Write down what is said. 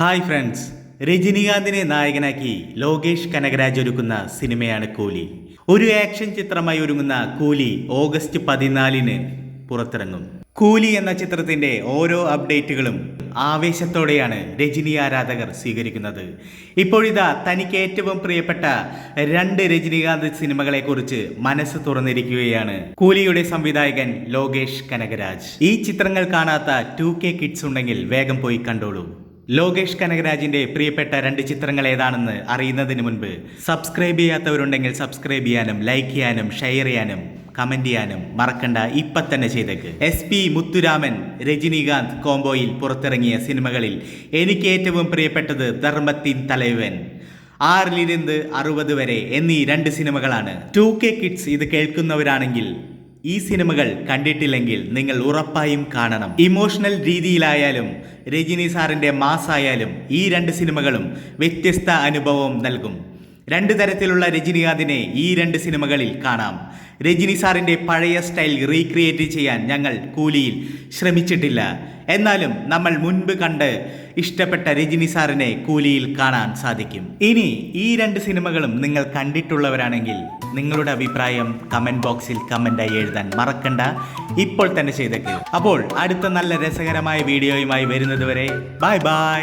Hi friends. രജനീകാന്തിനെ നായകനാക്കി ലോകേഷ് കനകരാജ് ഒരുക്കുന്ന സിനിമയാണ് കൂലി. ഒരു ആക്ഷൻ ചിത്രമായി ഒരുങ്ങുന്ന കൂലി ഓഗസ്റ്റ് പതിനാലിന് പുറത്തിറങ്ങും. കൂലി എന്ന ചിത്രത്തിന്റെ ഓരോ അപ്ഡേറ്റുകളും ആവേശത്തോടെയാണ് രജനി ആരാധകർ സ്വീകരിക്കുന്നത്. ഇപ്പോഴിതാ തനിക്ക് ഏറ്റവും പ്രിയപ്പെട്ട രണ്ട് രജനീകാന്ത് സിനിമകളെക്കുറിച്ച് മനസ്സ് തുറന്നിരിക്കുകയാണ് കൂലിയുടെ സംവിധായകൻ ലോകേഷ് കനകരാജ്. ഈ ചിത്രങ്ങൾ കാണാത്ത ടു കെ കിഡ്സ് ഉണ്ടെങ്കിൽ വേഗം പോയി കണ്ടോളൂ. ലോകേഷ് കനകരാജിന്റെ പ്രിയപ്പെട്ട രണ്ട് ചിത്രങ്ങൾ ഏതാണെന്ന് അറിയുന്നതിന് മുൻപ് സബ്സ്ക്രൈബ് ചെയ്യാത്തവരുണ്ടെങ്കിൽ സബ്സ്ക്രൈബ് ചെയ്യാനും ലൈക്ക് ചെയ്യാനും ഷെയർ ചെയ്യാനും കമന്റ് ചെയ്യാനും മറക്കണ്ട ഇപ്പൊ തന്നെ ചെയ്തേക്ക്. എസ് പി മുത്തുരാമൻ രജനീകാന്ത് കോംബോയിൽ പുറത്തിറങ്ങിയ സിനിമകളിൽ എനിക്ക് ഏറ്റവും പ്രിയപ്പെട്ടത് ധർമ്മത്തിൻ തലവൻ ആറിലിരുന്ന് അറുപത് വരെ എന്നീ രണ്ട് സിനിമകളാണ്. ടു കെ കിഡ്സ് ഇത് കേൾക്കുന്നവരാണെങ്കിൽ ഈ സിനിമകൾ കണ്ടിട്ടില്ലെങ്കിൽ നിങ്ങൾ ഉറപ്പായും കാണണം. ഇമോഷണൽ രീതിയിലായാലും രജനി സാറിന്റെ മാസായാലും ഈ രണ്ട് സിനിമകളും വ്യത്യസ്ത അനുഭവം നൽകും. രണ്ട് തരത്തിലുള്ള രജനികാന്തിനെ ഈ രണ്ട് സിനിമകളിൽ കാണാം. രജനി സാറിന്റെ പഴയ സ്റ്റൈൽ റീക്രിയേറ്റ് ചെയ്യാൻ ഞങ്ങൾ കൂലിയിൽ ശ്രമിച്ചിട്ടില്ല. എന്നാലും നമ്മൾ മുൻപ് കണ്ട് ഇഷ്ടപ്പെട്ട രജനി സാറിനെ കൂലിയിൽ കാണാൻ സാധിക്കും. ഇനി ഈ രണ്ട് സിനിമകളും നിങ്ങൾ കണ്ടിട്ടുള്ളവരാണെങ്കിൽ നിങ്ങളുടെ അഭിപ്രായം കമന്റ് ബോക്സിൽ കമന്റായി എഴുതാൻ മറക്കണ്ട. ഇപ്പോൾ തന്നെ ചെയ്തേക്ക്. അപ്പോൾ അടുത്ത നല്ല രസകരമായ വീഡിയോയുമായി വരുന്നതുവരെ bye bye.